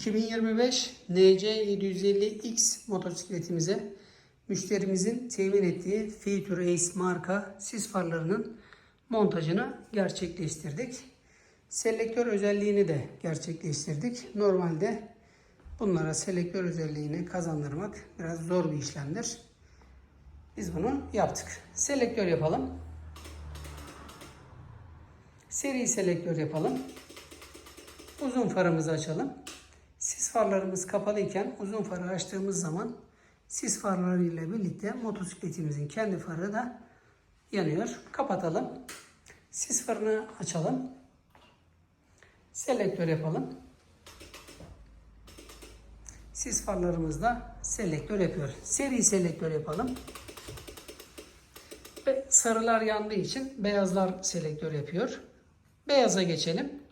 2025 NC750X motosikletimize müşterimizin temin ettiği Feature Ace marka sis farlarının montajını gerçekleştirdik. Selektör özelliğini de gerçekleştirdik. Normalde bunlara selektör özelliğini kazandırmak biraz zor bir işlemdir. Biz bunu yaptık. Selektör yapalım. Seri selektör yapalım. Uzun farımızı açalım. Farlarımız kapalı iken uzun farı açtığımız zaman sis farları ile birlikte motosikletimizin kendi farı da yanıyor. Kapatalım. Sis farını açalım. Selektör yapalım. Sis farlarımızda selektör yapıyor. Seri selektör yapalım. Ve sarılar yandığı için beyazlar selektör yapıyor. Beyaza geçelim.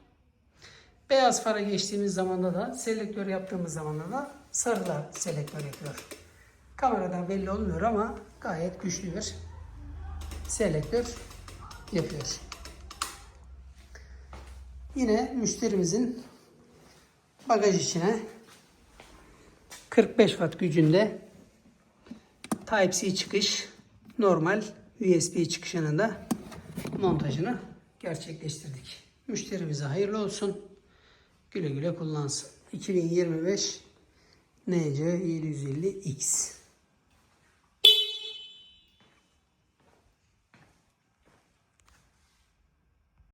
Beyaz fara geçtiğimiz zamanda da selektör yaptığımız zamanda da sarılar selektör yapıyor. Kameradan belli olmuyor ama gayet güçlü bir selektör yapıyor. Yine müşterimizin bagaj içine 45 watt gücünde Type-C çıkış normal USB çıkışının da montajını gerçekleştirdik. Müşterimize hayırlı olsun. Güle güle kullansın. 2025 NC 750X